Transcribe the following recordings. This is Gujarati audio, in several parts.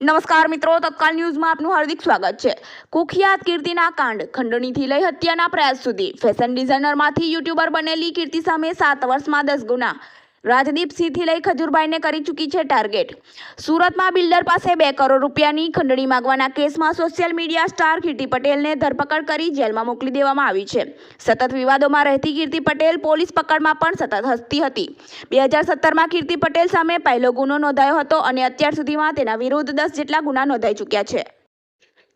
નમસ્કાર મિત્રો, તત્કાલ ન્યૂઝમાં આપનું હાર્દિક સ્વાગત છે. કુખ્યાત કીર્તિના કાંડ ખંડણીથી લઈ હત્યાના પ્રયાસ સુધી. ફેશન ડિઝાઇનરમાંથી યુટ્યુબર બનેલી કીર્તિ સામે સાત વર્ષમાં દસ ગુના. રાજદીપસિંહથી લઈ ખજૂરભાઈને કરી ચૂકી છે ટાર્ગેટ. સુરતમાં બિલ્ડર પાસે બે કરોડ રૂપિયાની ખંડણી માંગવાના કેસમાં સોશિયલ મીડિયા સ્ટાર કીર્તિ પટેલને ધરપકડ કરી જેલમાં મોકલી દેવામાં આવી છે. સતત વિવાદોમાં રહેતી કીર્તિ પટેલ પોલીસ પકડમાં પણ સતત હસતી હતી. બે હજાર સત્તરમાં કીર્તિ પટેલ સામે પહેલો ગુનો નોંધાયો હતો અને અત્યાર સુધીમાં તેના વિરુદ્ધ દસ જેટલા ગુના નોંધાઈ ચૂક્યા છે.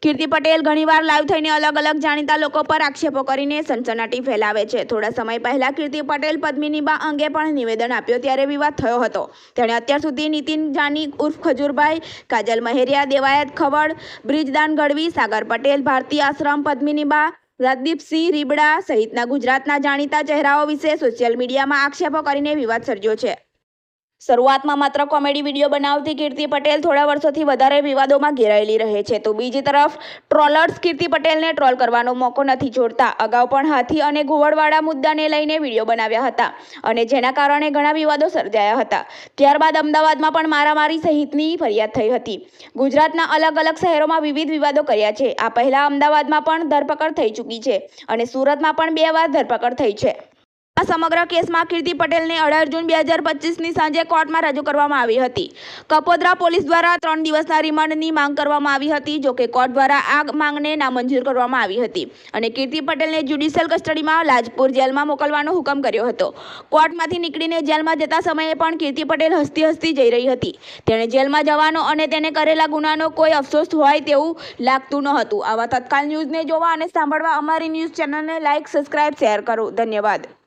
કીર્તિ પટેલ ઘણીવાર લાઈવ થઈને અલગ અલગ જાણીતા લોકો પર આક્ષેપો કરીને સનસનાટી ફેલાવે છે. થોડા સમય પહેલા કીર્તિ પટેલ પદ્મિનીબા અંગે પણ નિવેદન આપ્યો ત્યારે વિવાદ થયો હતો. તેણે અત્યાર સુધી નીતિન જાની, ઉર્ફ ખજૂરભાઈ, કાજલ મહેરિયા, દેવાયત ખવડ, બ્રિજદાન ગઢવી, સાગર પટેલ, ભારતી આશ્રમ પદ્મિનીબા રાજદીપસિંહ રીબડા સહિતના ગુજરાતના જાણીતા ચહેરાઓ વિશે સોશિયલ મીડિયામાં આક્ષેપો કરીને વિવાદ સર્જ્યો છે. શરૂઆતમાં માત્ર કોમેડી વીડિયો બનાવતી કીર્તિ પટેલ થોડા વર્ષોથી વધારે વિવાદોમાં ઘેરાયેલી રહે છે. તો બીજી તરફ, ટ્રોલર્સ કીર્તિ પટેલને ટ્રોલ કરવાનો મોકો નથી છોડતા અગાઉ પણ હાથી અને ઘુવડવાળા મુદ્દાને લઈને વીડિયો બનાવ્યા હતા અને જેના કારણે ઘણા વિવાદો સર્જાયા હતા. ત્યારબાદ અમદાવાદમાં પણ મારામારી સહિતની ફરિયાદ થઈ હતી. ગુજરાતના અલગ અલગ શહેરોમાં વિવિધ વિવાદો કર્યા છે. આ પહેલાં અમદાવાદમાં પણ ધરપકડ થઈ ચૂકી છે અને સુરતમાં પણ બે વાર ધરપકડ થઈ છે. આ સમગ્ર કેસમાં કીર્તિ પટેલને અઢાર જૂન બે હજાર પચીસની સાંજે કોર્ટમાં રજૂ કરવામાં આવી હતી. કપોદરા પોલીસ દ્વારા ત્રણ દિવસના રિમાન્ડની માંગ કરવામાં આવી હતી જોકે કોર્ટ દ્વારા આ માંગને નામંજૂર કરવામાં આવી હતી અને કીર્તિ પટેલને જ્યુડિશિયલ કસ્ટડીમાં લાજપુર જેલમાં મોકલવાનો હુકમ કર્યો હતો. કોર્ટમાંથી નીકળીને જેલમાં જતા સમયે પણ કીર્તિ પટેલ હસતી હસતી જઈ રહી હતી. તેણે જેલમાં જવાનો અને તેને કરેલા ગુનાનો કોઈ અફસોસ હોય તેવું લાગતું ન હતું. આવા તત્કાલ ન્યૂઝને જોવા અને સાંભળવા અમારી ન્યૂઝ ચેનલને લાઇક સબસ્ક્રાઇબ, શેર કરો. ધન્યવાદ.